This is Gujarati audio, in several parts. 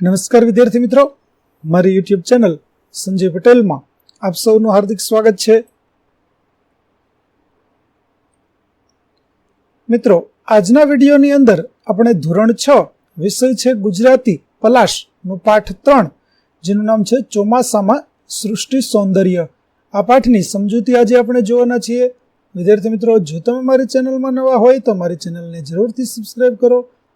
નમસ્કાર વિદ્યાર્થી મિત્રો. મારી યુટ્યુબ ચેનલ સંજય પટેલમાં આપ સૌનું હાર્દિક સ્વાગત છે. મિત્રો, આજના વિડીયોની અંદર આપણે ધોરણ છ, વિષય છે ગુજરાતી પલાશનું પાઠ ત્રણ, જેનું નામ છે ચોમાસામાં સૃષ્ટિ સૌંદર્ય. આ પાઠની સમજૂતી આજે આપણે જોવાના છીએ. વિદ્યાર્થી મિત્રો, જો તમે મારી ચેનલમાં નવા હોય તો મારી ચેનલને જરૂરથી સબસ્ક્રાઈબ કરો.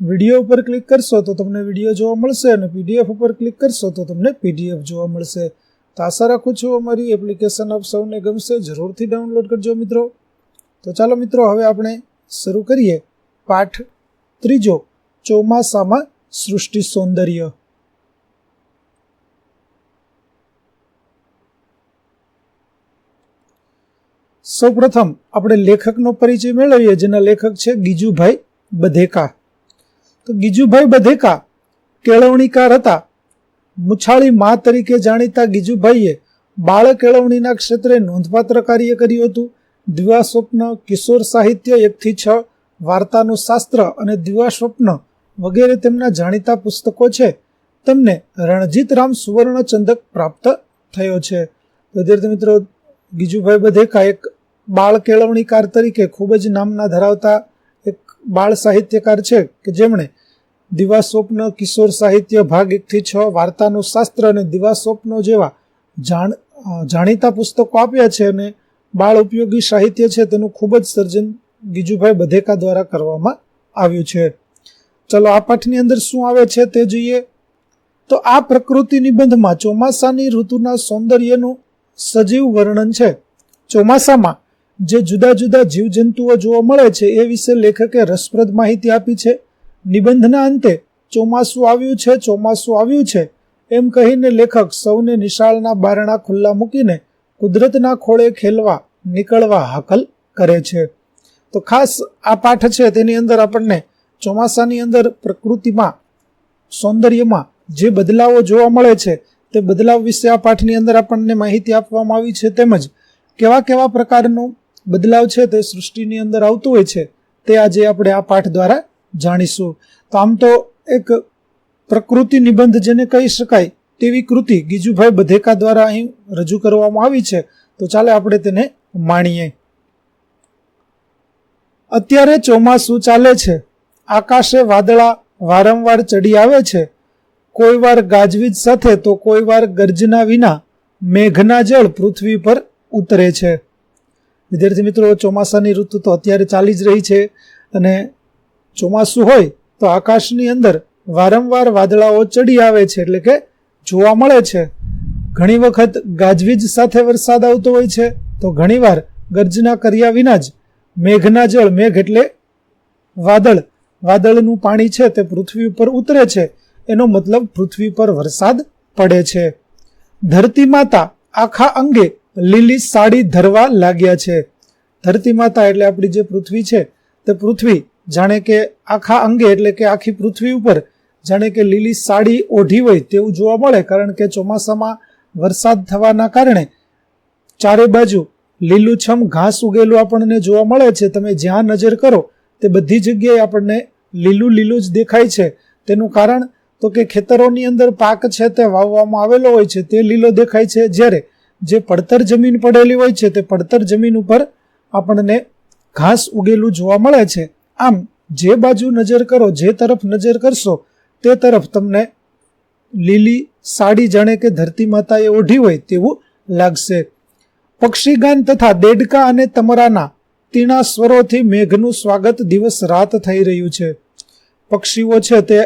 વીડિયો ઉપર ક્લિક કરશો તો તમને વીડિયો જોવા મળશે અને પીડીએફ ઉપર ક્લિક કરશો તો તમને પીડીએફ જોવા મળશે. તો આશા રાખું છું અમારી એપ્લિકેશન આપ સૌને ગમશે, જરૂરથી ડાઉનલોડ કરજો મિત્રો. તો ચાલો મિત્રો, હવે આપણે શરૂ કરીએ. પાઠ ત્રીજો, ચોમાસામાં સૃષ્ટિ સૌંદર્ય. સૌપ્રથમ, આપણે લેખકનો પરિચય મેળવીએ, જેના લેખક છે ગીજુભાઈ બધેકા. તો ગીજુભાઈ બધેકા કેળવણીકાર હતા. મુછાળી મા તરીકે જાણીતા ગીજુભાઈએ બાળ કેળવણીના ક્ષેત્રે નોંધપાત્ર કાર્ય કર્યું હતું. દિવા સ્વપ્ન, કિશોર સાહિત્ય એકથી છ, વાર્તાનું શાસ્ત્ર અને દિવા સ્વપ્ન વગેરે તેમના જાણીતા પુસ્તકો છે. તેમને રણજીતરામ સુવર્ણ ચંદક પ્રાપ્ત થયો છે. વિદ્યાર્થી મિત્રો, ગીજુભાઈ બધેકા એક બાળ કેળવણીકાર તરીકે ખૂબ જ નામના ધરાવતા એક બાળ સાહિત્યકાર છે કે જેમણે દિવા સ્વપ્ન કિશોર સાહિત્ય ભાગ એકથી છ, વાર્તાનું શાસ્ત્ર અને દિવા સ્વપ્નો જેવા જાણ જાણીતા પુસ્તકો આપ્યા છે અને બાળ ઉપયોગી સાહિત્ય છે તેનું ખૂબ જ સર્જન ગીજુભાઈ બધેકા દ્વારા કરવામાં આવ્યું છે. ચલો આ પાઠની અંદર શું આવે છે તે જોઈએ. તો આ પ્રકૃતિ નિબંધમાં ચોમાસાની ઋતુના સૌંદર્યનું સજીવ વર્ણન છે. ચોમાસામાં જે જુદા જુદા જીવજંતુઓ જોવા મળે છે એ વિશે લેખકે રસપ્રદ માહિતી આપી છે. નિબંધના અંતે ચોમાસું આવ્યું છે, ચોમાસું આવ્યું છે. એમ કહીને લેખક સૌને નિશાળના બારણા ખુલ્લા મૂકીને કુદરતના ખોળે ખેલવા, નીકળવા હાકલ કરે છે. તો ખાસ આ પાઠ છે તેની અંદર આપણને ચોમાસાની અંદર પ્રકૃતિમાં, સૌંદર્યમાં જે બદલાવો જોવા મળે છે તે બદલાવ વિશે આ પાઠની અંદર આપણને માહિતી આપવામાં આવી છે. તેમજ કેવા કેવા પ્રકારનું બદલાવ છે તે સૃષ્ટિની અંદર આવતું હોય છે તે આજે આપણે આ પાઠ દ્વારા જાણીશું. તો આમ તો એક પ્રકૃતિ નિબંધ જેને કહી શકાય તેવી કૃતિ ગીજુભાઈ બધેકા દ્વારા અહીં રજૂ કરવામાં આવી છે. તો ચાલે આપણે તેને માણીએ. અત્યારે ચોમાસું ચાલે છે. આકાશે વાદળા વારંવાર ચડી આવે છે. કોઈ વાર ગાજવીજ સાથે તો કોઈ વાર ગર્જના વિના મેઘના જળ પૃથ્વી પર ઉતરે છે. વિદ્યાર્થી મિત્રો, ચોમાસાની ઋતુ તો અત્યારે ચાલી જ રહી છે અને ચોમાસું હોય તો આકાશની અંદર વારંવાર વાદળાઓ ચડી આવે છે, એટલે કે જોવા મળે છે. ઘણી વખત ગાજવીજ સાથે વરસાદ આવતો હોય છે, તો ઘણીવાર ગર્જના કર્યા વિના જ મેઘના જળ, મેઘ એટલે વાદળ, વાદળનું પાણી છે તે પૃથ્વી ઉપર ઉતરે છે. એનો મતલબ પૃથ્વી પર વરસાદ પડે છે. ધરતી માતા આખા અંગે લીલી સાડી ધરવા લાગ્યા છે. ધરતી માતા એટલે આપણી જે પૃથ્વી છે, તે પૃથ્વી જાણે કે આખા અંગે, એટલે કે આખી પૃથ્વી ઉપર, જાણે કે લીલી સાડી ઓઢી હોય તેવું જોવા મળે, કારણ કે ચોમાસામાં વરસાદ થવાના કારણે ચારે બાજુ લીલુંછમ ઘાસ ઉગેલું આપણને જોવા મળે છે. તમે જ્યાં નજર કરો, તે બધી જગ્યાએ આપણને લીલું લીલું જ દેખાય છે. તેનું કારણ તો કે ખેતરોની અંદર પાક છે તે વાવવામાં આવેલો હોય છે. તે લીલો દેખાય છે જ્યારે જે પડતર જમીન પડેલી હોય છે, તે પડતર જમીન ઉપર આપણને ઘાસ ઉગેલું જોવા મળે છે. આમ જે બાજુ નજર કરો, જે તરફ નજર કરશો, તે તરફ તમને લીલી સાડી જાણે કે ધરતી માતાએ ઓઢી હોય તેવું લાગશે. પક્ષીગાન તથા દેડકા અને તમરાના તીણા સ્વરોથી મેઘનું સ્વાગત દિવસ રાત થઈ રહ્યું છે. પક્ષીઓ છે તે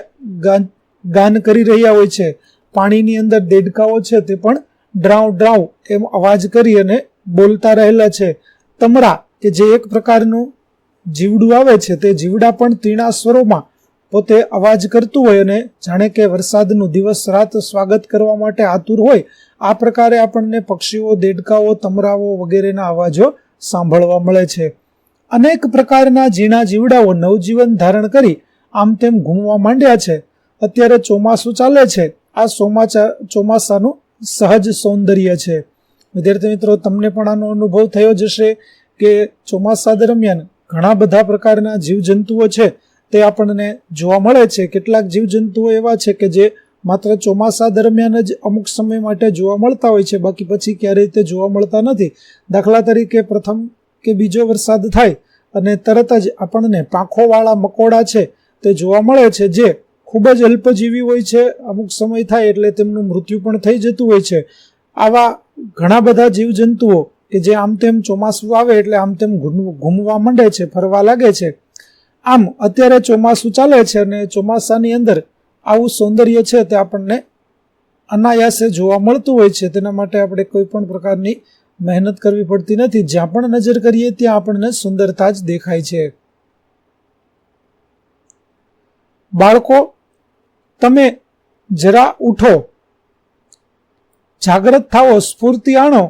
ગાન કરી રહ્યા હોય છે. પાણીની અંદર દેડકાઓ છે તે પણ ડ્રાઉ ડ્રાઉ એમ અવાજ કરી અને બોલતા રહેલા છે. તમરા કે જે એક પ્રકારનું જીવડું આવે છે, તે જીવડા પણ તીણા સ્વરોમાં પોતે અવાજ કરતું હોય અને જાણે કે વરસાદનું દિવસ રાત સ્વાગત કરવા માટે આતુર હોય, આ પ્રકારે આપણને પક્ષીઓ, દેડકાઓ, તમરાઓ વગેરેના અવાજો સાંભળવા મળે છે. અનેક પ્રકારના ઝીણા જીવડાઓ નવજીવન ધારણ કરી આમ તેમ ઘૂમવા માંડ્યા છે. અત્યારે ચોમાસું ચાલે છે. આ ચોમાચા, ચોમાસાનું સહજ સૌંદર્ય છે. વિદ્યાર્થી મિત્રો, તમને પણ આનો અનુભવ થયો જશે કે ચોમાસા દરમિયાન ઘણા બધા પ્રકારના જીવજંતુઓ છે, તે આપણને જોવા મળે છે. કેટલાક જીવજંતુઓ એવા છે કે જે માત્ર ચોમાસા દરમિયાન જ અમુક સમય માટે જોવા મળતા હોય છે, બાકી પછી ક્યારેય તે જોવા મળતા નથી. દાખલા તરીકે પ્રથમ કે બીજો વરસાદ થાય અને તરત જ આપણને પાંખોવાળા મકોડા છે, તે જોવા મળે છે, જે ખૂબ જ અલ્પજીવી હોય છે, અમુક સમય થાય એટલે તેમનું મૃત્યુ પણ થઈ જતું હોય છે. આવા ઘણા બધા જીવજંતુઓ કે જે આમ તેમ ચોમાસું આવે એટલે આમ તેમ ઘૂમવા માંડે છે, ફરવા લાગે છે. આમ અત્યારે ચોમાસું ચાલે છે અને ચોમાસાની અંદર આવું સૌંદર્ય છે તે આપણને અનાયાસે જોવા મળતું હોય છે. તેના માટે આપણે કોઈ પણ પ્રકારની મહેનત કરવી પડતી નથી. જ્યાં પણ નજર કરીએ ત્યાં આપણને સુંદરતા જ દેખાય છે. બાળકો, તમે જરા ઉઠો, જાગ્રત થાવો સ્ફૂર્તિ આણો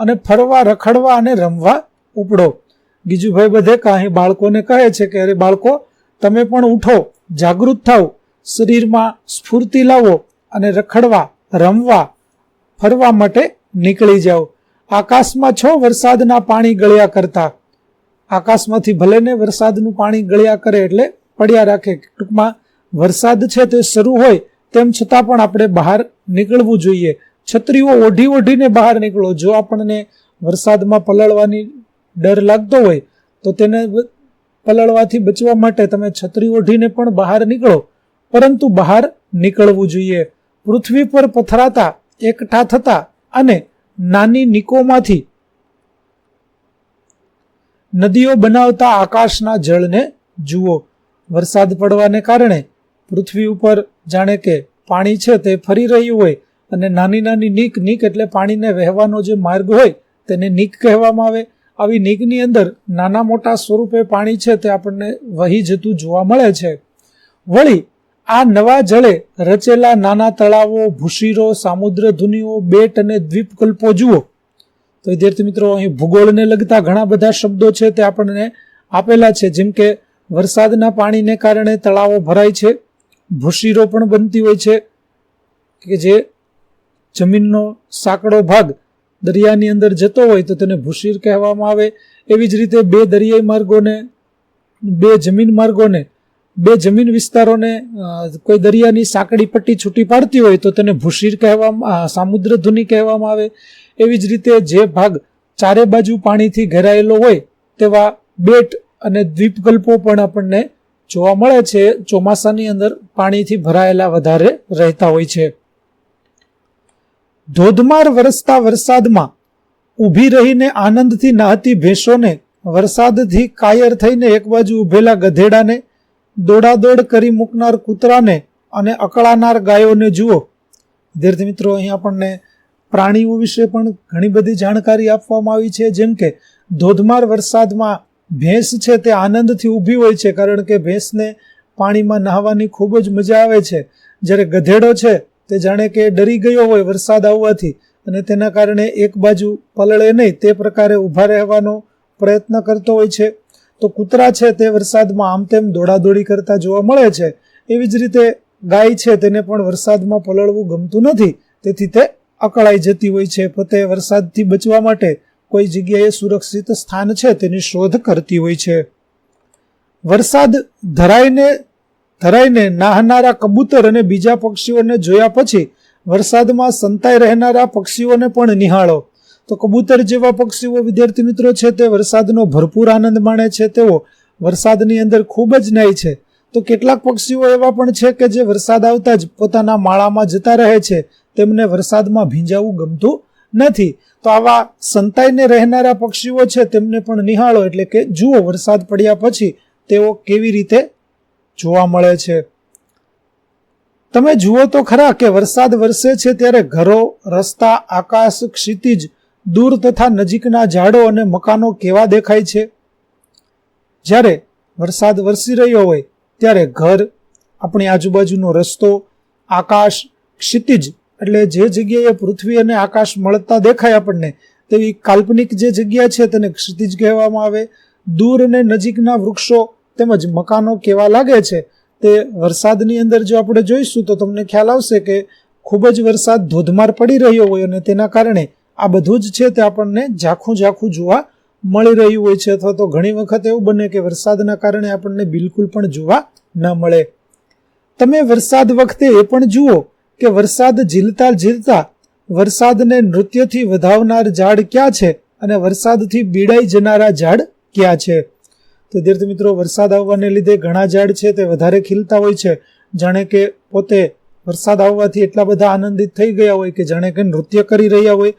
અને ફરવા, રખડવા અને રમવા ઉપડો. ગીજુભાઈ બધે કાંઈ બાળકોને કહે છે કે, અરે બાળકો, તમે પણ ઉઠો, જાગૃત થાઓ, શરીરમાં સ્ફૂર્તિ લાવો અને રખડવા, રમવા, ફરવા માટે નીકળી જાઓ. આકાશમાં છો વરસાદના પાણી ગળ્યા કરતા. આકાશમાંથી ભલે ને વરસાદનું પાણી ગળ્યા કરે એટલે પડ્યા રાખે. ટૂંકમાં વરસાદ છે તે શરૂ હોય તેમ છતાં પણ આપણે બહાર નીકળવું જોઈએ. છત્રીઓ ઓઢી ઓઢીને બહાર નીકળો. જો આપણને વરસાદમાં પલળવાની ડર લાગતો હોય, તો તેને પલળવાથી બચવા માટે તમે છત્રી ઓઢીને પણ બહાર નીકળો. પરંતુ બહાર નીકળવું જોઈએ. પૃથ્વી પર પથરાતા, એકઠા થતા અને નાની નિકોમાંથી નદીઓ બનાવતા આકાશના જળને જુઓ. વરસાદ પડવાને કારણે પૃથ્વી ઉપર જાણે કે પાણી છે તે ફરી રહ્યું હોય. અને નાની નાની નીક નીક એટલે પાણીને વહેવાનો જે માર્ગ હોય તેને નીક કહેવામાં આવે. આવી નીકની અંદર નાના મોટા સ્વરૂપે પાણી છે તે આપણને વહી જતું જોવા મળે છે. વળી આ નવા જળે રચેલા નાના તળાવો, ભૂશીરો, સામુદ્ર ધુનીઓ, બેટ અને દ્વીપકલ્પો જુઓ. તો વિદ્યાર્થી મિત્રો, અહીં ભૂગોળને લગતા ઘણા બધા શબ્દો છે તે આપણને આપેલા છે. જેમ કે વરસાદના પાણીને કારણે તળાવો ભરાય છે, ભૂશીરો પણ બનતી હોય છે, કે જે જમીનનો સાંકડો ભાગ દરિયાની અંદર જતો હોય તો તેને ભૂશીર કહેવામાં આવે. એવી જ રીતે બે દરિયાઈ માર્ગોને, બે જમીન માર્ગોને, બે જમીન વિસ્તારોને કોઈ દરિયાની સાંકડી પટ્ટી છૂટી પાડતી હોય તો તેને ભૂશીર કહેવામાં સામુદ્ર ધુની કહેવામાં આવે. એવી જ રીતે જે ભાગ ચારે બાજુ પાણીથી ઘેરાયેલો હોય તેવા બેટ અને દ્વીપકલ્પો પણ આપણને જોવા મળે છે. ચોમાસાની અંદર પાણીથી ભરાયેલા વધારે રહેતા હોય છે. ધોધમાર વરસતા વરસાદમાં ઊભી રહીને આનંદથી નાહતી ભેંસોને વરસાદથી કાયર થઈને એક બાજુ ઊભેલા ગધેડાને દોડાદોડ કરી મૂકનાર કૂતરાને અને અકળાનાર ગાયોને જુઓ. વિદ્યાર્થી મિત્રો, અહીં આપણને પ્રાણીઓ વિશે પણ ઘણી બધી જાણકારી આપવામાં આવી છે. જેમ કે ધોધમાર વરસાદમાં ભેંસ છે તે આનંદથી ઊભી હોય છે, કારણ કે ભેંસને પાણીમાં નહાવાની ખૂબ જ મજા આવે છે. જ્યારે ગધેડો છે તે જાણે કે ડરી ગયો હોય વરસાદ આવવાથી અને તેના કારણે એક બાજુ પલળે નહીં, તે પ્રકારે ઊભા રહેવાનો પ્રયત્ન કરતો હોય છે. તો કૂતરા છે તે વરસાદમાં આમ તેમ દોડાદોડી કરતા જોવા મળે છે. એવી જ રીતે ગાય છે તેને પણ વરસાદમાં પલળવું ગમતું નથી. તેથી તે અકળાઈ જતી હોય છે. પોતે વરસાદથી બચવા માટે કોઈ જગ્યાએ સુરક્ષિત સ્થાન છે તેની શોધ કરતી હોય છે. વરસાદ ધરાઈને ધરાઈને નાહનારા કબૂતર અને બીજા પક્ષીઓને જોયા પછી વરસાદમાં સંતાઈ રહેનારા પક્ષીઓને પણ નિહાળો. તો કબૂતર જેવા પક્ષીઓ, વિદ્યાર્થી મિત્રો, છે તે વરસાદનો ભરપૂર આનંદ માણે છે. તેઓ વરસાદની અંદર ખૂબ જ ન્યાય છે. તો કેટલાક પક્ષીઓ એવા પણ છે કે જે વરસાદ આવતા જ પોતાના માળામાં જતા રહે છે. તેમને વરસાદમાં ભીંજાવું ગમતું નથી. તો આવા સંતાઈને રહેનારા પક્ષીઓ છે તેમને પણ નિહાળો. એટલે કે જુઓ વરસાદ પડ્યા પછી તેઓ કેવી રીતે જોવા મળે છે. તમે જુઓ તો ખરા કે વરસાદ વરસે છે ત્યારે ઘરો, રસ્તા, આકાશ ક્ષિતિજ દૂર તથા નજીકના ઝાડો અને મકાનો કેવા દેખાય છે? જ્યારે વરસાદ વરસી રહ્યો હોય, ત્યારે ઘર, આપણી આજુબાજુનો રસ્તો, આકાશ ક્ષિતિજ, એટલે જે જગ્યાએ પૃથ્વી અને આકાશ મળતા દેખાય આપણને, તેવી કાલ્પનિક જે જગ્યા છે તેને ક્ષિતિજ કહેવામાં આવે. દૂર અને નજીકના વૃક્ષો તેમજ મકાનો કેવા લાગે છે તે વરસાદની અંદર જો આપણે જોઈશું તો તમને ખ્યાલ આવશે કે ખૂબ જ વરસાદ ધોધમાર પડી રહ્યો હોય અને તેના કારણે આ બધું જ છે તે આપણને ઝાખું ઝાખું જોવા મળી રહ્યું હોય છે અથવા તો ઘણી વખત એવું બને કે વરસાદના કારણે આપણને બિલકુલ પણ જોવા ન મળે. તમે વરસાદ વખતે એ પણ જુઓ કે વરસાદ ઝીલતા ઝીલતા વરસાદને નૃત્યથી વધાવનાર ઝાડ ક્યાં છે અને વરસાદથી બીડાઈ જનારા ઝાડ ક્યાં છે? તો વિદ્યાર્થી મિત્રો, વરસાદ આવવાને લીધે ઘણા ઝાડ છે તે વધારે ખીલતા હોય છે. જાણે કે પોતે વરસાદ આવવાથી એટલા બધા આનંદિત થઈ ગયા હોય કે જાણે કે નૃત્ય કરી રહ્યા હોય.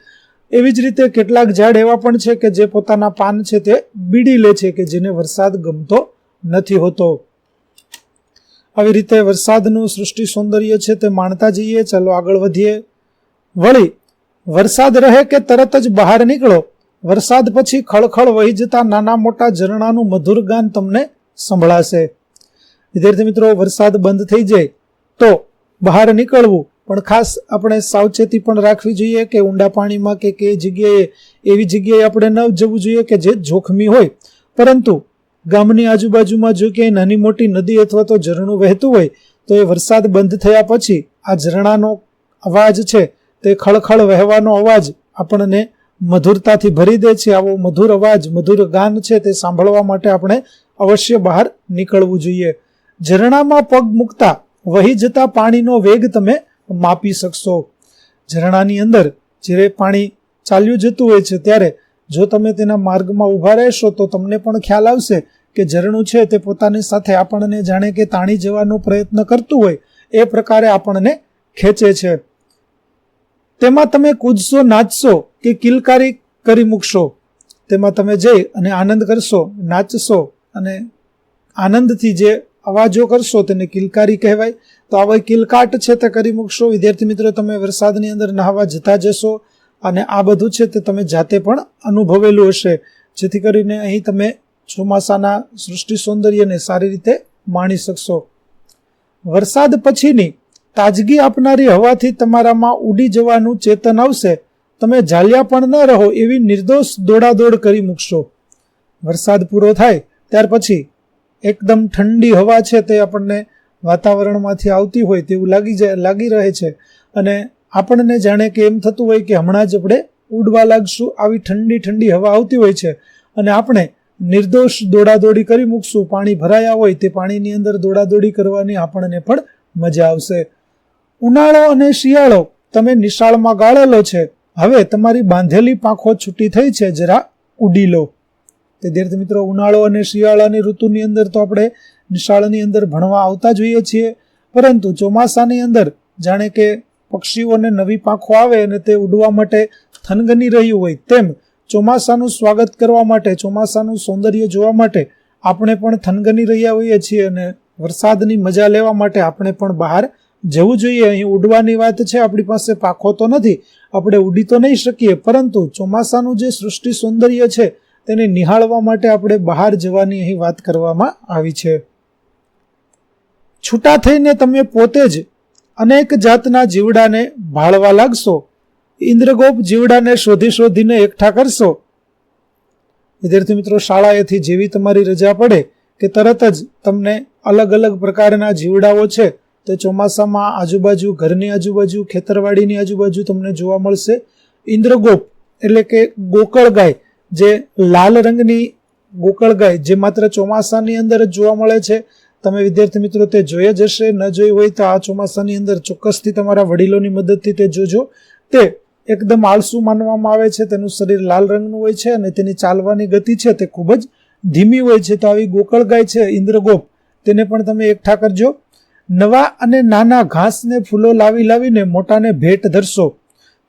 એવી જ રીતે કેટલાક ઝાડ એવા પણ છે કે જે પોતાના પાન છે તે બીડી લે છે કે જેને વરસાદ ગમતો નથી હોતો. આવી રીતે વરસાદનું સૃષ્ટિ સૌંદર્ય છે તે માણતા જઈએ. ચાલો આગળ વધીએ. વળી, વરસાદ રહે કે તરત જ બહાર નીકળો? વરસાદ પછી ખળખળ વહી જતા નાના મોટા ઝરણાનું મધુર ગાન તમને સંભળાશે. વિદ્યાર્થી મિત્રો, વરસાદ બંધ થઈ જાય તો બહાર નીકળવું. પણ ખાસ આપણે સાવચેતી પણ રાખવી જોઈએ કે ઊંડા પાણીમાં કે કે જગ્યાએ, એવી જગ્યાએ આપણે ન જવું જોઈએ કે જે જોખમી હોય. પરંતુ ગામની આજુબાજુમાં જો ક્યાંય નાની મોટી નદી અથવા તો ઝરણું વહેતું હોય, તો એ વરસાદ બંધ થયા પછી આ ઝરણાનો અવાજ છે, તે ખળખળ વહેવાનો અવાજ આપણને મધુરતાથી ભરી દે છે, આવો મધુર અવાજ, મધુર ગાન છે તે સાંભળવા માટે આપણે અવશ્ય બહાર નીકળવું જોઈએ. ઝરણામાં પગ મૂકતા, વહી જતા પાણીનો વેગ તમે માપી શકશો. ઝરણાની અંદર જ્યારે પાણી ચાલ્યું જતું હોય છે ત્યારે જો તમે તેના માર્ગમાં ઊભા રહેશો તો તમને પણ ખ્યાલ આવશે કે ઝરણું છે તે પોતાની સાથે આપણને જાણે કે તાણી જવાનો પ્રયત્ન કરતું હોય, એ પ્રકારે આપણને ખેંચે છે. તેમાં તમે કૂદશો, નાચશો કે કિલકારી કરી મૂકશો, તેમાં તમે જઈ અને આનંદ કરશો, નાચશો અને આનંદથી જે અવાજો કરશો તેને કિલકારી કહેવાય. તો આવા કિલકાટ છે તે કરી મૂકશો. વિદ્યાર્થી મિત્રો, તમે વરસાદની અંદર નહાવા જતા જશો અને આ બધું છે તે તમે જાતે પણ અનુભવેલું હશે. જેથી કરીને અહીં તમે ચોમાસાના સૃષ્ટિ સૌંદર્યને સારી રીતે માણી શકશો. વરસાદ પછીની તાજગી આપનારી હવાથી તમારામાં ઉડી જવાનું ચેતન આવશે. તમે ઝાલ્યા પણ ન રહો એવી નિર્દોષ દોડાદોડ કરી મૂકશો. વરસાદ પૂરો થાય ત્યાર પછી એકદમ ઠંડી હવા છે તે આપણને વાતાવરણમાંથી આવતી હોય તેવું લાગી જાય, લાગી રહે છે. અને આપણને જાણે કે એમ થતું હોય કે હમણાં જ આપણે ઉડવા લાગશું, આવી ઠંડી ઠંડી હવા આવતી હોય છે. અને આપણે નિર્દોષ દોડાદોડી કરી મૂકશું. પાણી ભરાયા હોય તે પાણીની અંદર દોડાદોડી કરવાની આપણને પણ મજા આવશે. ઉનાળો અને શિયાળો તમે નિશાળમાં ગાળેલો છે. હવે તમારી બાંધેલી પાંખો છૂટી થઈ છે, જરા ઉડી લો. વિદ્યાર્થી મિત્રો, ઉનાળો અને શિયાળાની ઋતુની અંદર તો આપણે નિશાળની અંદર ભણવા આવતા જોઈએ છીએ. પરંતુ ચોમાસાની અંદર જાણે કે પક્ષીઓને નવી પાંખો આવે અને તે ઉડવા માટે થનગની રહ્યું હોય, તેમ ચોમાસાનું સ્વાગત કરવા માટે, ચોમાસાનું સૌંદર્ય જોવા માટે આપણે પણ થનગની રહ્યા હોઈએ છીએ અને વરસાદની મજા લેવા માટે આપણે પણ બહાર જવું જોઈએ. અહીં ઉડવાની વાત છે, આપણી પાસે પાખો તો નથી, આપણે ઉડી તો નહીં શકીએ, પરંતુ ચોમાસાનું જે સૃષ્ટિ સૌંદર્ય છે, તેને નિહાળવા માટે આપણે બહાર જવાની અહીં વાત કરવામાં આવી છે. છૂટા થઈને તમે પોતે જ અનેક જાતના જીવડાને ભાળવા લાગશો. ઇન્દ્રગોપ જીવડાને શોધી શોધીને એકઠા કરશો. વિદ્યાર્થી મિત્રો, શાળાએથી જેવી તમારી રજા પડે કે તરત જ તમને અલગ અલગ પ્રકારના જીવડાઓ છે તે ચોમાસામાં આજુબાજુ, ઘરની આજુબાજુ, ખેતરવાડીની આજુબાજુ તમને જોવા મળશે. ઇન્દ્રગોપ એટલે કે ગોકળ ગાય, જે લાલ રંગની ગોકળ ગાય, જે માત્ર ચોમાસાની અંદર જ જોવા મળે છે. તમે વિદ્યાર્થી મિત્રો તે જોઈ જ હશે, ન જોઈ હોય તો આ ચોમાસાની અંદર ચોક્કસથી તમારા વડીલોની મદદથી તે જોજો. તે એકદમ આળસુ માનવામાં આવે છે, તેનું શરીર લાલ રંગનું હોય છે અને તેની ચાલવાની ગતિ છે તે ખૂબ જ ધીમી હોય છે. તો આવી ગોકળ ગાય છે ઇન્દ્રગોપ, તેને પણ તમે એકઠા કરજો. નવા અને નાના ઘાસને ફૂલો લાવી લાવીને મોટાને ભેટ ધરશો.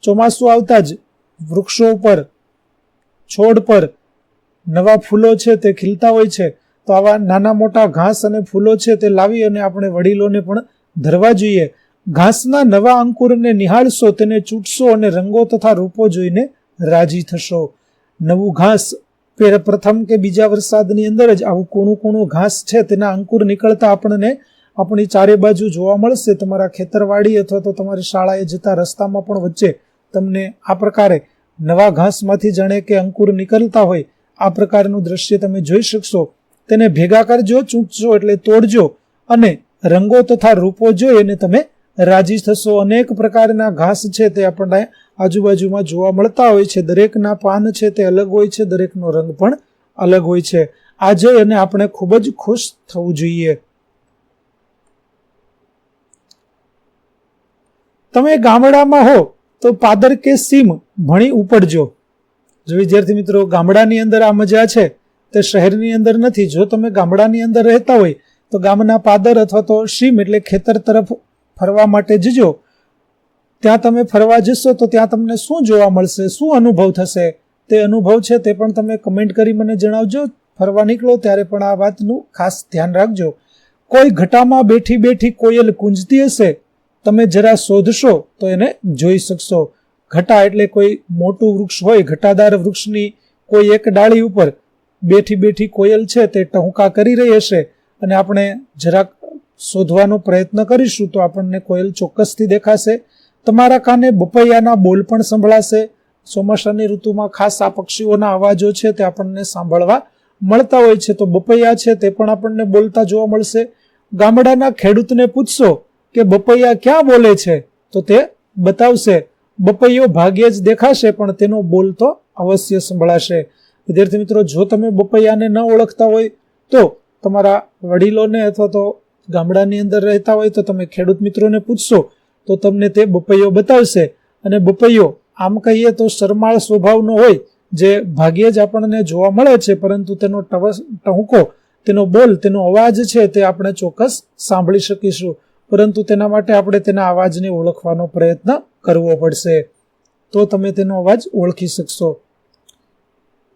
ચોમાસું આવતા જ વૃક્ષો ઉપર, છોડ પર નવા ફૂલો છે તે ખીલતા હોય છે. તો આવા નાના મોટા ઘાસ અને ફૂલો છે તે લાવી અને આપણે વડીલોને પણ ધરવા જોઈએ. ઘાસના નવા અંકુરને નિહાળશો, તેને ચૂંટશો અને રંગો તથા રૂપો જોઈને રાજી થશો. નવું ઘાસ પ્રથમ કે બીજા વરસાદની અંદર જ આવું કૂણું કૂણું ઘાસ છે તેના અંકુર નીકળતા આપણને આપણી ચારે બાજુ જોવા મળશે તમારા ખેતરવાડી અથવા તો તમારી શાળાએ જતા રસ્તામાં પણ વચ્ચે તમને આ પ્રકારે નવા ઘાસમાંથી જાણે કે અંકુર નીકળતા હોય, આ પ્રકારનું દ્રશ્ય તમે જોઈ શકશો. તેને ભેગા કરજો ચૂંટજો એટલે તોડજો અને રંગો તથા રૂપો જોઈ અને તમે રાજી થશો. અનેક પ્રકારના ઘાસ છે તે આપણને આજુબાજુમાં જોવા મળતા હોય છે. દરેકના પાન છે તે અલગ હોય છે, દરેકનો રંગ પણ અલગ હોય છે. આ જોઈ અને આપણે ખૂબ જ ખુશ થવું જોઈએ. તમે ગામડામાં હો તો પાદર કે સીમ ભણી ઉપડજો. જો વિદ્યાર્થી મિત્રો ગામડાની અંદર આ મજા છે, તે શહેરની અંદર નથી. જો તમે ગામડાની અંદર રહેતા હોય, તો ગામના પાદર અથવા તો સીમ એટલે ખેતર તરફ ફરવા માટે જજો. ત્યાં તમે ફરવા જશો તો ત્યાં તમને શું જોવા મળશે, શું અનુભવ થશે? તે અનુભવ છે તે પણ તમે કમેન્ટ કરી મને જણાવજો. ફરવા નીકળો ત્યારે પણ આ વાતનું ખાસ ધ્યાન રાખજો. કોઈ ઘટામાં બેઠી બેઠી કોયલ કુંજતી હશે તમે જરા શોધશો તો એને જોઈ શકશો. ઘટા એટલે કોઈ મોટું વૃક્ષ હોય, ઘટાદાર વૃક્ષની કોઈ એક ડાળી ઉપર બેઠી બેઠી કોયલ છે તે ટહુકા કરી રહી હશે અને આપણે જરાક શોધવાનો પ્રયત્ન કરીશું તો આપણને કોયલ ચોક્કસથી દેખાશે. તમારા કાને બપૈયાના બોલ પણ સંભળાશે. ચોમાસાની ઋતુમાં ખાસ આ પક્ષીઓના અવાજો છે તે આપણને સાંભળવા મળતા હોય છે. તો બપૈયા છે તે પણ આપણને બોલતા જોવા મળશે. ગામડાના ખેડૂતને પૂછશો કે બપૈયા ક્યાં બોલે છે, તો તે બતાવશે. બપૈયો ભાગ્યે જ દેખાશે, પણ તેનો બોલ તો અવશ્ય સંભળાશે. વિદ્યાર્થી મિત્રો, જો તમે બપૈયાને ન ઓળખતા હોય, તો તમારા વડીલોને અથવા તો ગામડાની અંદર રહેતા હોય, તો તમે ખેડૂત મિત્રોને પૂછશો, તો તમને તે બપૈયો બતાવશે. અને બપૈયો, આમ કહીએ તો શરમાળ સ્વભાવનો હોય, જે ભાગ્યે જ આપણને જોવા મળે છે, પરંતુ તેનો ટવસ, ટહુકો, તેનો બોલ, તેનો અવાજ છે, તે આપણે ચોક્કસ સાંભળી શકીશું. પરંતુ તેના માટે આપણે તેના અવાજને ઓળખવાનો પ્રયત્ન કરવો પડશે. તો તમે તેનો અવાજ ઓળખી શકશો.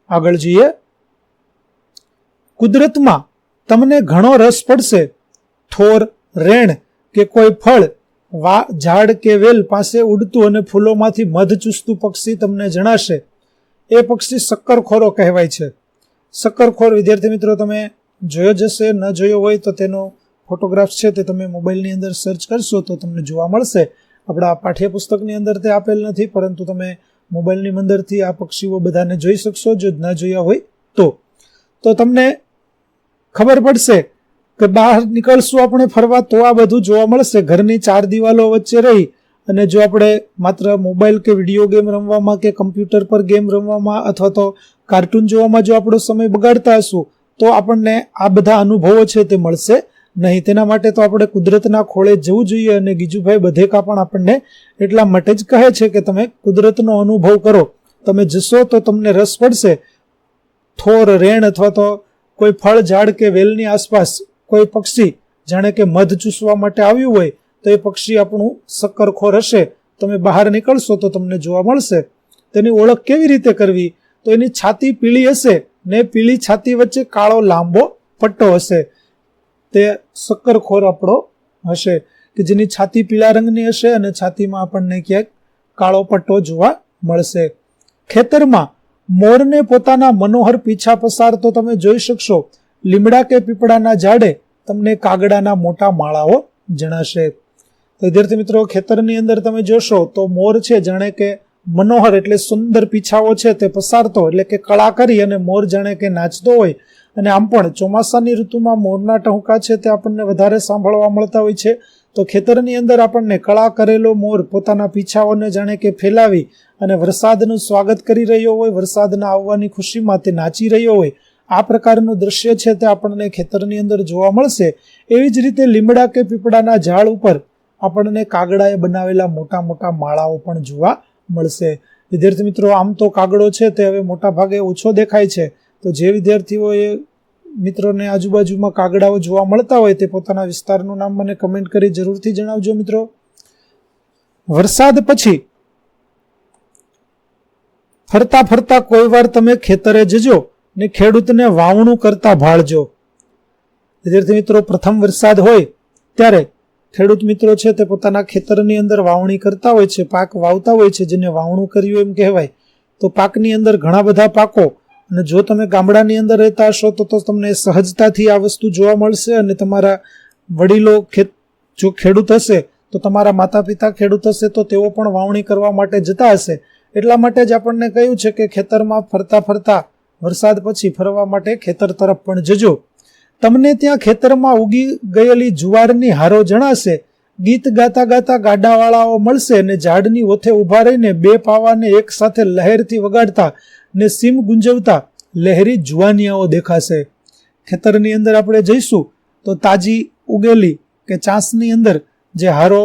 આગળ જઈએ. કુદરતમાં તમને ઘણો રસ પડશે. થોર રેણ કે કોઈ ફળ, વા, ઝાડ કે વેલ પાસે ઉડતું અને ફૂલોમાંથી મધ ચૂસતું પક્ષી તમને જણાશે. એ પક્ષી શક્કરખોરો કહેવાય છે. શક્કરખોર વિદ્યાર્થી મિત્રો, તમે જોયો જશે ન જોયો હોય તો તેનો ફોટોગ્રાફ છે તે તમે મોબાઈલની અંદર સર્ચ કરશો તો તમને જોવા મળશે. આપણા પાઠ્યપુસ્તકની અંદર તે આપેલ નથી, પરંતુ તમે મોબાઈલની અંદરથી આ પક્ષીઓ બધાને જોઈ શકશો જો ન જોયા હોય તો. તો તમને ખબર પડશે કે બહાર નીકળશું આપણે ફરવા તો આ બધું જોવા મળશે. ઘરની ચાર દિવાલો વચ્ચે રહી અને જો આપણે માત્ર મોબાઈલ કે વીડિયો ગેમ રમવામાં કે કમ્પ્યુટર પર ગેમ રમવામાં અથવા તો કાર્ટૂન જોવામાં જો આપણો સમય બગાડતા હશું, તો આપણને આ બધા અનુભવો છે તે મળશે. નહીં, તેના માટે તો આપણે કુદરતના ખોળે જવું જોઈએ અને ગીજુભાઈ બધેકા પણ આપણને એટલા માટે જ કહે છે કે તમે કુદરતનો અનુભવ કરો. તમે જશો તો તમને રસ પડશે. થોર, રેણ અથવા તો કોઈ ફળ, ઝાડ કે વેલની આસપાસ કોઈ પક્ષી જાણે કે મધ ચૂસવા માટે આવ્યું હોય, તો એ પક્ષી આપણું શક્કરખોર હશે. તમે બહાર નીકળશો તો તમને જોવા મળશે. તેની ઓળખ કેવી રીતે કરવી? તો એની છાતી પીળી હશે ને પીળી છાતી વચ્ચે કાળો લાંબો પટ્ટો હશે. તે શક્કરખોર આપણો હશે કે જેની છાતી પીળા રંગની હશે અને છાતીમાં આપણને ક્યાંક કાળો પટ્ટો જોવા મળશે. ખેતરમાં મોરને પોતાના મનોહર પીછા પસાર તો તમે જોઈ શકશો. લીમડા કે પીપળાના ઝાડે તમને કાગડાના મોટા માળાઓ જણાશે. તો વિદ્યાર્થી મિત્રો, ખેતરની અંદર તમે જોશો તો મોર છે, જાણે કે મનોહર એટલે સુંદર પીછાઓ છે તે પસારતો, એટલે કે કળા કરી અને મોર જાણે કે નાચતો હોય. અને આમ પણ ચોમાસાની ઋતુમાં મોરના ટહુકા છે તે આપણને વધારે સાંભળવા મળતા હોય છે. તો ખેતરની અંદર આપણને કળા કરેલો મોર પોતાના પીછાઓને જાણે કે ફેલાવી અને વરસાદનું સ્વાગત કરી રહ્યો હોય, વરસાદના આવવાની ખુશીમાં તે નાચી રહ્યો હોય. આ પ્રકારનું દ્રશ્ય છે તે આપણને ખેતરની અંદર જોવા મળશે. એવી જ રીતે લીમડા કે પીપળાના ઝાડ ઉપર આપણને કાગડાએ બનાવેલા મોટા મોટા માળાઓ પણ જોવા મળશે. વિદ્યાર્થી મિત્રો, આમ તો કાગળો છે, તે હવે મોટા ભાગે ઓછો દેખાય છે. તો જે વિદ્યાર્થીઓએ મિત્રોને આજુબાજુમાં કાગડાઓ જોવા મળતા હોય તે પોતાના વિસ્તારનું નામ મને કમેન્ટ કરી જરૂરથી જણાવજો મિત્રો. વરસાદ પછી ફરતા ફરતા કોઈ વાર તમે ખેતરે જજો ને ખેડૂતને વાવણું કરતા ભાળજો. વિદ્યાર્થી મિત્રો, પ્રથમ વરસાદ હોય ત્યારે ખેડૂત મિત્રો છે તે પોતાના ખેતરની અંદર વાવણી કરતા હોય છે, પાક વાવતા હોય છે, જેને વાવણું કર્યું એમ કહેવાય. તો પાકની અંદર ઘણા બધા પાકો અને જો તમે ગામડાની અંદર રહેતા હશો તો તો તમને સહજતાથી આ વસ્તુ જોવા મળશે અને તમારા વડીલો ખેત, જો ખેડૂત હશે તો તમારા માતા પિતા ખેડૂત હશે તો તેઓ પણ વાવણી કરવા માટે જતા હશે. એટલા માટે જ આપણને કહ્યું છે કે ખેતરમાં ફરતા ફરતા વરસાદ પછી ફરવા માટે ખેતર તરફ પણ જજો. તમને ત્યાં ખેતરમાં ઉગી ગયેલી જુવારની હારો જણાશે, ગીત ગાતા ગાતા ગાડાવાળાઓ મળશે ને ઝાડની ઓથે ઊભા રહીને બે પાવાને એક સાથે લહેરથી વગાડતા ને સીમ ગુંજવતા લહેરી જુવાનિયાઓ દેખાશે. ખેતરની અંદર આપણે જઈશું તો તાજી ઉગેલી કે ચાંસની અંદર જે હારો,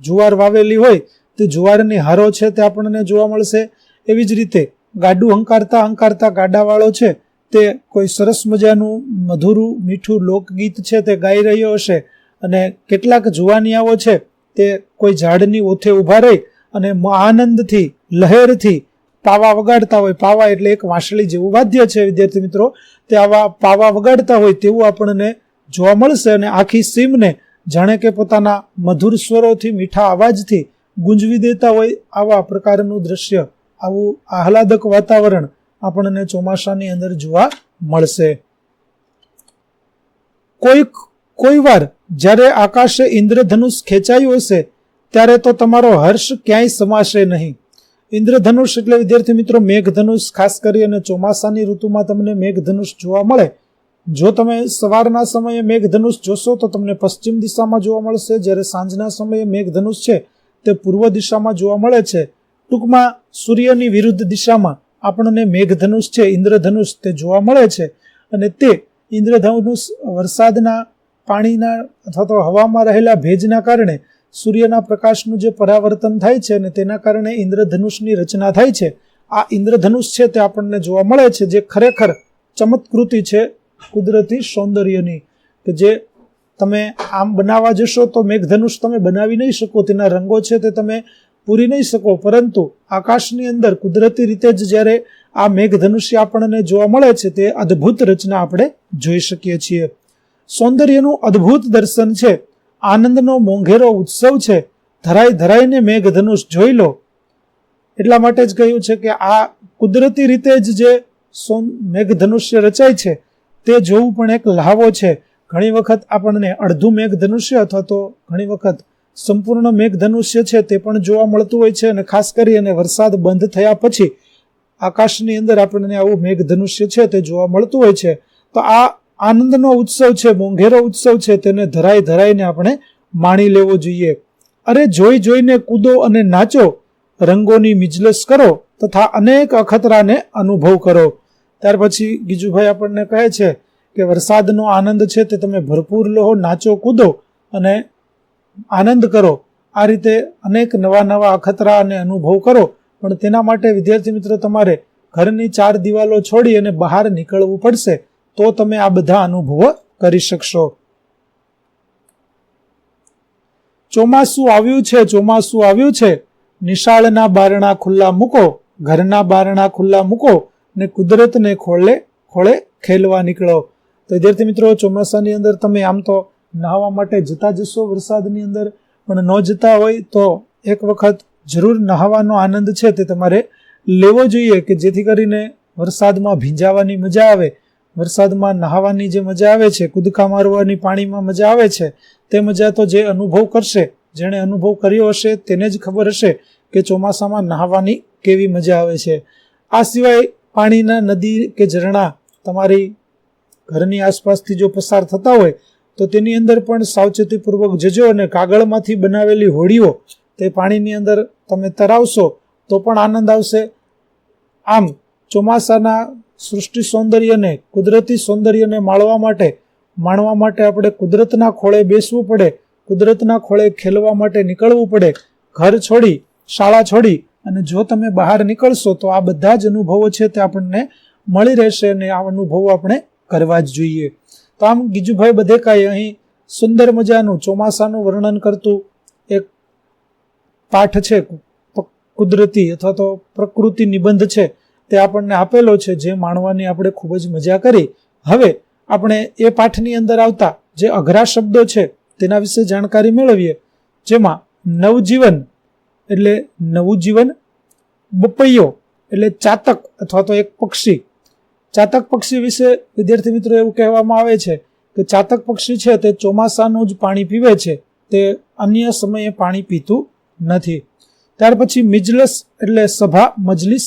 જુવાર વાવેલી હોય તે જુવારની હારો છે તે આપણને જોવા મળશે. એવી જ રીતે ગાડું હંકારતા હંકારતા ગાડાવાળો છે તે કોઈ સરસ મજાનું મધુરું, મીઠું લોકગીત છે તે ગાઈ રહ્યો હશે અને કેટલાક જુવાનિયાઓ છે તે કોઈ ઝાડની ઓથે ઊભા રહી અને આનંદથી, લહેરથી પાવા વગાડતા હોય. પાવા એટલે એક વાંસળી જેવું વાદ્ય છે, વિદ્યાર્થી મિત્રો. તે આવા પાવા વગાડતા હોય તેવું આપણને જોવા મળશે અને આખી સીમને જાણે કે પોતાના મધુર સ્વરોથી, મીઠા અવાજથી ગુંજવી દેતા હોય આવા પ્રકારનું દ્રશ્ય, આવું આહલાદક વાતાવરણ આપણને ચોમાસાની અંદર જોવા મળશે. કોઈક કોઈ વાર જ્યારે આકાશે ઇન્દ્રધનુષ ખેંચાયું હશે, ત્યારે તો તમારો હર્ષ ક્યાંય સમાશે નહીં. ઇન્દ્રધનુષ એટલે, વિદ્યાર્થી મિત્રો, મેઘધનુષ, ખાસ કરી અને ચોમાસાની ઋતુમાં તમને મેઘધનુષ જોવા મળે. જો તમે સવારના સમયે મેઘધનુષ જોશો, તો તમને પશ્ચિમ દિશામાં જોવા મળશે. જ્યારે સાંજના સમયે મેઘધનુષ છે, તે પૂર્વ દિશામાં જોવા મળે છે. ટૂંકમાં સૂર્યની વિરુદ્ધ દિશામાં આપણને મેઘધનુષ છે, ઇન્દ્રધનુષ તે જોવા મળે છે અને તે ઇન્દ્રધનુષ વરસાદના પાણીના અથવા તો હવામાં રહેલા ભેજના કારણે સૂર્યના પ્રકાશનું જે પરાવર્તન થાય છે અને તેના કારણે ઇન્દ્રધનુષની રચના થાય છે. આ ઇન્દ્રધનુષ છે તે આપણને જોવા મળે છે જે ખરેખર ચમત્કૃતિ છે કુદરતી સૌંદર્યની કે જે તમે આમ બનાવવા જશો તો મેઘધનુષ તમે બનાવી નહીં શકો, તેના રંગો છે તે તમે પૂરી નહીં શકો, પરંતુ આકાશની અંદર કુદરતી રીતે જ જ્યારે આ મેઘધનુષ્ય આપણને જોવા મળે છે, તે અદ્ભુત રચના આપણે જોઈ શકીએ છીએ. સૌંદર્યનું અદ્ભુત દર્શન છે. આનંદનો મોંઘેરો ઉત્સવ છે. ધરાઈ ધરાઈને મેઘધનુષ જોઈ લો. એટલા માટે જ કહ્યું છે કે આ કુદરતી રીતે જ જે મેઘધનુષ્ય રચાય છે, તે જોવું પણ એક લહાવો છે. ઘણી વખત આપણને અડધું મેઘધનુષ્ય અથવા તો ઘણી વખત સંપૂર્ણ મેઘધનુષ્ય છે તે પણ જોવા મળતું હોય છે અને ખાસ કરી અને વરસાદ બંધ થયા પછી આકાશની અંદર આપણને આવું મેઘધનુષ્ય છે તે જોવા મળતું હોય છે. તો આ આનંદનો ઉત્સવ છે, મોંઘેરો ઉત્સવ છે, તેને ધરાઈ ધરાઈને આપણે માણી લેવો જોઈએ. અરે જોઈ જોઈને કૂદો અને નાચો, રંગોની મિજલસ કરો તથા અનેક અખતરાને અનુભવ કરો. ત્યાર પછી ગીજુભાઈ આપણને કહે છે કે વરસાદનો આનંદ છે તે તમે ભરપૂર લો, નાચો, કૂદો અને આનંદ કરો. આ રીતે અનેક નવા નવા અખતરા અને અનુભવ કરો. પણ તેના માટે, વિદ્યાર્થી મિત્રો, તમારે ઘરની ચાર દિવાલો છોડી અને બહાર નીકળવું પડશે. તો તમે આ બધા અનુભવો કરી શકશો. ચોમાસું આવ્યું છે, ચોમાસું આવ્યું છે. નિશાળના બારણા ખુલ્લા મૂકો, ઘરના બારણા ખુલ્લા મૂકો ને કુદરતને ખોળે ખોળે ખેલવા નીકળો. તો વિદ્યાર્થી મિત્રો, ચોમાસાની અંદર તમે આમ તો નહાવા માટે જતા જશો વરસાદની અંદર, પણ ન જતા હોય તો એક વખત જરૂર નહાવાનો આનંદ છે તે તમારે લેવો જોઈએ કે જેથી કરીને વરસાદમાં ભીંજાવાની મજા આવે. વરસાદમાં નહાવાની જે મજા આવે છે, કૂદકા મારવાની પાણીમાં મજા આવે છે, તે મજા તો જે અનુભવ કરશે, જેણે અનુભવ કર્યો હશે તેને જ ખબર હશે કે ચોમાસામાં નહાવાની કેવી મજા આવે છે. આ સિવાય પાણીના નદી કે ઝરણા તમારી ઘરની આસપાસથી જો પસાર થતા હોય તો તેની અંદર પણ સાવચેતીપૂર્વક જજો અને કાગળમાંથી બનાવેલી હોડીઓ તે પાણીની અંદર તમે તરાવશો તો પણ આનંદ આવશે. આમ ચોમાસાના સૃષ્ટિ સૌંદર્યને, કુદરતી સૌંદર્યને માણવા માટે માણવા માટે આપણે કુદરતના ખોળે બેસવું પડે, કુદરતના ખોળે ખેલવા માટે નીકળવું પડે, ઘર છોડી, શાળા છોડી અને જો તમે બહાર નીકળશો તો આ બધા જ અનુભવો છે તે આપણને મળી રહેશે અને આ અનુભવો આપણે કરવા જ જોઈએ. તો આમ ગીજુભાઈ બધેકાએ અહીં સુંદર મજાનું ચોમાસાનું વર્ણન કરતું એક પાઠ છે કુદરતી અથવા તો પ્રકૃતિ નિબંધ છે, તે આપણને આપેલો છે, જે માણવાની આપણે ખૂબ જ મજા કરી. હવે આપણે એ પાઠની અંદર આવતા જે અઘરા શબ્દો છે, તેના વિશે જાણકારી મેળવીએ, જેમાં નવજીવન એટલે નવું જીવન બપૈયો એટલે ચાતક અથવા તો એક પક્ષી ચાતક પક્ષી વિશે વિદ્યાર્થી મિત્રો એવું કહેવામાં આવે છે કે ચાતક પક્ષી છે તે ચોમાસાનું જ પાણી પીવે છે. તે અન્ય સમયે પાણી પીતું નથી. ત્યાર પછી મિજલસ એટલે સભા, મજલિસ,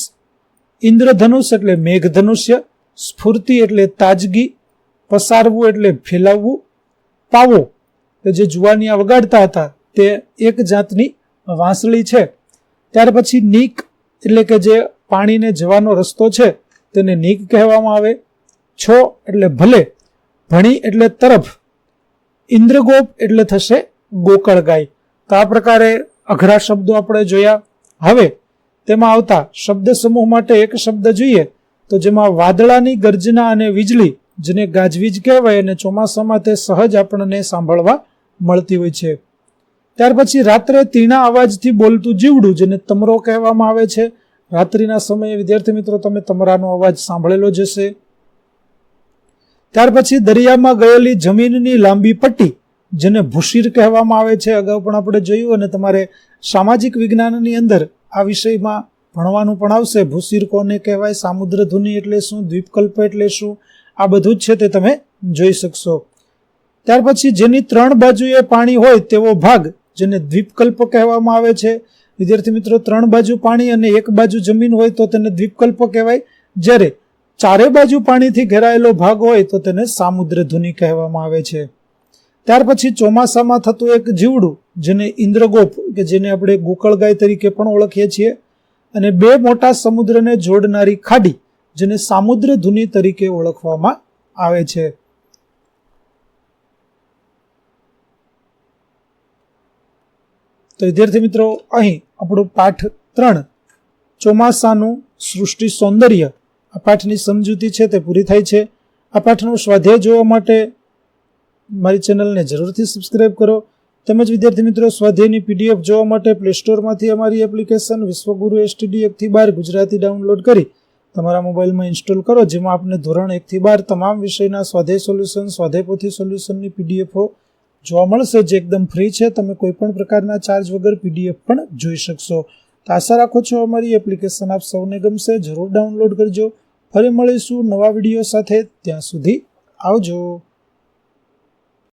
ઇન્દ્રધનુષ એટલે મેઘધનુષ્ય, સ્ફૂર્તિ એટલે તાજગી, પસારવું એટલે ફેલાવવું, પાવો કે જે જુવાનિયા વગાડતા હતા તે એક જાતની વાંસળી છે. ત્યાર પછી નીક એટલે કે જે પાણીને જવાનો રસ્તો છે તેને નીક કહેવામાં આવે. છો એટલે ભલે, ભણી એટલે તરફ, ઇન્દ્રગોપ એટલે થશે ગોકળ ગાય તો આ પ્રકારે અઘરા શબ્દો આપણે જોયા. હવે તેમાં આવતા શબ્દ સમૂહ માટે એક શબ્દ જોઈએ. તો જેમાં વાદળાની ગર્જના અને વીજળી, જેને ગાજવીજ કહેવાય અને ચોમાસામાં તે સહજ આપણને સાંભળવા મળતી હોય છે. ત્યાર પછી રાત્રે તીણા અવાજથી બોલતું જીવડું, જેને તમરો કહેવામાં આવે છે. રાત્રિના સમયે, વિદ્યાર્થી મિત્રો, તમે તમારાનો અવાજ સાંભળેલો જ હશે. ત્યાર પછી દરિયામાં ગયેલી જમીનની લાંબી પટ્ટી, જેને ભૂશીર કહેવામાં આવે છે, અગાઉ પણ આપણે જોયું અને તમારે સામાજિક વિજ્ઞાનની અંદર આ વિષયમાં ભણવાનું પણ આવશે. ભૂશીર કોને કહેવાય? સામુદ્ર ધુની એટલે શું? દ્વીપકલ્પ એટલે શું? આ બધું જ છે તે તમે જોઈ શકશો. ત્યાર પછી જેની ત્રણ બાજુએ પાણી હોય તેવો ભાગ, જેને દ્વીપકલ્પ કહેવામાં આવે છે. વિદ્યાર્થી મિત્રો, ત્રણ બાજુ પાણી અને એક બાજુ જમીન હોય તો તેને દ્વીપકલ્પ કહેવાય. જ્યારે ચારે બાજુ પાણીથી ઘેરાયેલો ભાગ હોય તો તેને સામુદ્ર ધુની કહેવામાં આવે છે. ત્યાર પછી ચોમાસામાં થતું એક જીવડું, જેને ઇન્દ્રગોપ, કે જેને આપણે ગોકળગાય તરીકે પણ ઓળખીએ છીએ, અને બે મોટા સમુદ્રને જોડનારી ખાડી, જેને સામુદ્ર ધુની તરીકે ઓળખવામાં આવે છે. તો વિદ્યાર્થી મિત્રો, અહીં આપણું પાઠ ત્રણ, ચોમાસાનું સૃષ્ટિ સૌંદર્ય. આ પાઠની સમજૂતી છે તે પૂરી થાય છે. આ પાઠનું સ્વાધ્યાય જોવા માટે મારી ચેનલને જરૂરથી સબસ્ક્રાઇબ કરો. તેમજ વિદ્યાર્થી મિત્રો, સ્વાધ્યાયની પીડીએફ જોવા માટે પ્લે સ્ટોરમાંથી અમારી એપ્લિકેશન વિશ્વગુરુ એસટીડી એકથી બાર ગુજરાતી ડાઉનલોડ કરી તમારા મોબાઈલમાં ઇન્સ્ટોલ કરો, જેમાં આપને ધોરણ એકથી બાર તમામ વિષયના સ્વાધ્યાય સોલ્યુશન સ્વાધ્યાય પોથી સોલ્યુશનની પીડીએફો જોવા મળશે. જે એકદમ ફ્રી છે, તમે કોઈ પણ પ્રકારના ચાર્જ વગર પીડીએફ પણ જોઈ શકશો. તો આશા રાખો છો અમારી એપ્લિકેશન આપ સૌને ગમશે. જરૂર ડાઉનલોડ કરજો. ફરી મળીશું નવા વીડિયો સાથે. ત્યાં સુધી આવજો.